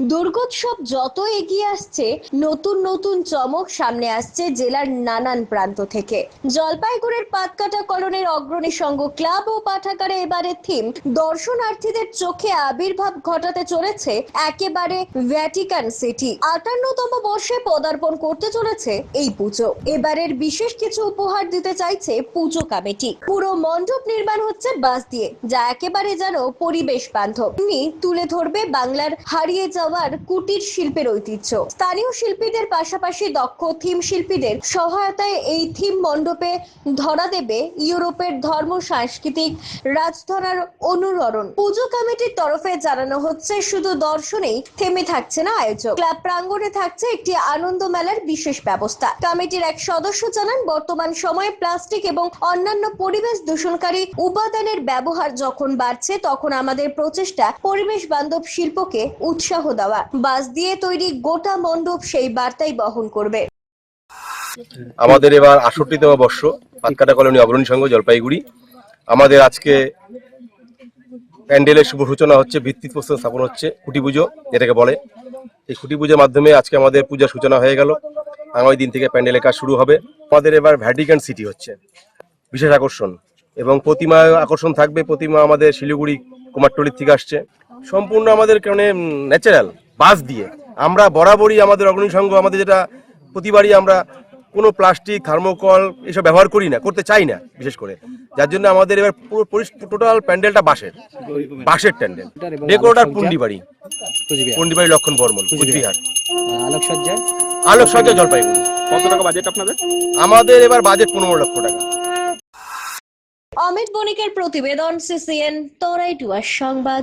দুর্গোৎসব যত এগিয়ে আসছে, নতুন নতুন চমক সামনে আসছে জেলার নানান প্রান্ত থেকে। জলপাইগুড়ির পাতকাটা কলোনির অগ্রণী সংঘ ক্লাব ও পাঠাগারে এবারে থিম, দর্শনার্থীদের চোখে আবির্ভাব ঘটাতে চলেছে একেবারে ভ্যাটিকান সিটি। আটান্নতম বর্ষে পদার্পণ করতে চলেছে এই পুজো। এবারের বিশেষ কিছু উপহার দিতে চাইছে পুজো কমিটি। পুরো মণ্ডপ নির্মাণ হচ্ছে বাস দিয়ে, যা একেবারে যেন পরিবেশ বান্ধব। তুলে ধরবে বাংলার হারিয়ে যাওয়ার কুটির শিল্পের ঐতিহ্য। স্থানীয় শিল্পীদের পাশাপাশি দক্ষ থিম শিল্পীদের সহায়তায় এই থিম মণ্ডপে ধরা দেবে ইউরোপের ধর্ম, সাংস্কৃতিক রাজধরার অনুরণ পুজো কমিটির তরফে জানানো হচ্ছে, শুধু দর্শনেই থেমে থাকছে না আয়োজক। ক্লাব প্রাঙ্গণে থাকছে একটি আনন্দ মেলার বিশেষ ব্যবস্থা। কমিটির এক সদস্য জানান, বর্তমান সময়ে প্লাস্টিক এবং অন্যান্য পরিবেশ দূষণকারী উপাদানের ব্যবহার যখন বাড়ছে, তখন আমাদের প্রচেষ্টা পরিবেশ বান্ধব শিল্পকে উৎসাহ দেওয়া। বাস দিয়ে তৈরি গোটা মণ্ডপ সেই বার্তাই বহন করবে। আমাদের এবার আষট্টিতম বর্ষ পাতকাটা কলোনি অগ্রণী সংঘ, জলপাইগুড়ি। আমাদের আজকে প্যান্ডেলের শুভ সূচনা হচ্ছে, ভিত্তি প্রস্তুত স্থাপন হচ্ছে, খুঁটি পুজো, যেটাকে বলে। এই খুঁটি পুজোর মাধ্যমে আজকে আমাদের পূজার সূচনা হয়ে গেল। আগামী দিন থেকে প্যান্ডেলের কাজ শুরু হবে। আমাদের এবার ভ্যাটিকান সিটি হচ্ছে। বিশেষ আকর্ষণ এবং প্রতিমা আকর্ষণ থাকবে। প্রতিমা আমাদের শিলিগুড়ি, কুমারটুলির থেকে আসছে। সম্পূর্ণ আমাদের কারণে ন্যাচারাল বাস দিয়ে। আমরা বরাবরই আমাদের অগ্রণী সংঘ আমাদের যেটা প্রতিবারই আমরা কোনো প্লাস্টিক থার্মোকল এসব ব্যবহার করি না করতে চাই না বিশেষ করে। যার জন্য আমাদের এবার পুরো টোটাল প্যান্ডেলটা বাঁশের বাঁশের প্যান্ডেল ডেকোরেটার পুন্ডিবাড়ি। পুন্ডিবাড়ি লক্ষণ বর্মন কুচবিহার। আলোকসজ্জা? আলোক সজ্জা জলপাইগুড়ি। কত টাকা বাজেট আপনাদের? আমাদের এবার বাজেট পনেরো লক্ষ টাকা। অমিত বণিকের প্রতিবেদন সিসিএন তরাই টুয়ার সংবাদ।